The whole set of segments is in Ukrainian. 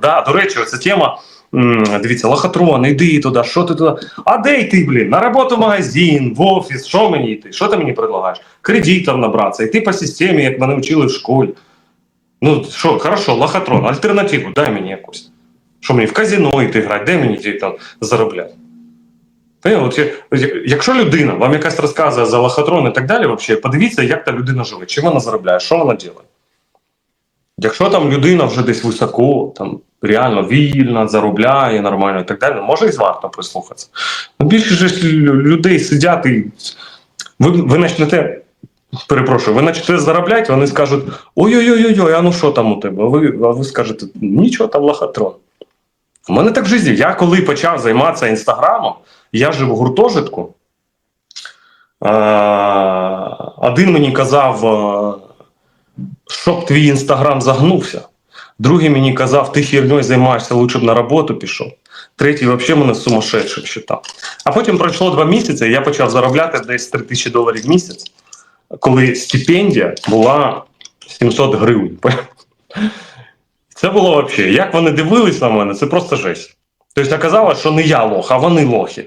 Да, до речі, оця тема. м, Дивіться, лохотрон, іди туди, що ти туди. А де йти, блін? На роботу в магазин, в офіс, що мені йти? Що ти мені предлагаєш? Кредитів набратися, йти по системі, як мене вчили в школі. Ну, що, хорошо, лохотрон, альтернативу дай мені якусь. Що мені в казино йти грати, де мені йти там заробляти? Та, ні, от, я- я- якщо людина вам якась розказує за лохотрон і так далі, вообще, подивіться, як та людина живе, чим вона заробляє, що вона робить. Якщо там людина вже десь високо, там реально вільна, заробляє нормально і так далі, ну, може і варто прислухатися. Ну, ж людей сидять і ви, ви почнете, перепрошую, ви почнете заробляти, вони скажуть: ой-ой-ой, а ну що там у тебе? А ви, а ви скажете, нічого там лохотрон. У мене так в житті. Я коли почав займатися інстаграмом, я жив в гуртожитку. Один мені казав, щоб твій інстаграм загнувся. Другий мені казав, ти херньою займаєшся, лучше б на роботу пішов. Третій взагалі мене сумасшедшим вважав. А потім пройшло два місяці, і я почав заробляти десь 3 тисячі доларів в місяць, коли стипендія була 700 гривень. Це було взагалі. Як вони дивились на мене, це просто жесть. Тобто оказалось, що не я лох, а вони лохи.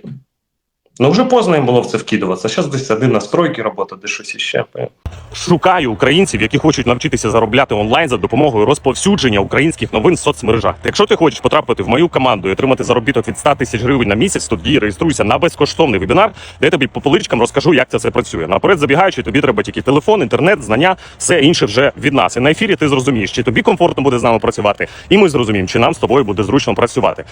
Ну вже поздно їм було в це вкидуватися. Зараз десь один на стройці робота, де щось іще. Шукаю українців, які хочуть навчитися заробляти онлайн за допомогою розповсюдження українських новин в соцмережах. Якщо ти хочеш потрапити в мою команду і отримати заробіток від 100 тисяч гривень на місяць, тоді реєструйся на безкоштовний вебінар, де я тобі по поличкам розкажу, як це все працює. Наперед забігаючи, тобі треба тільки телефон, інтернет, знання, все інше вже від нас. І на ефірі ти зрозумієш, чи тобі комфортно буде з нами працювати, і ми зрозуміємо, чи нам з тобою буде зручно працювати.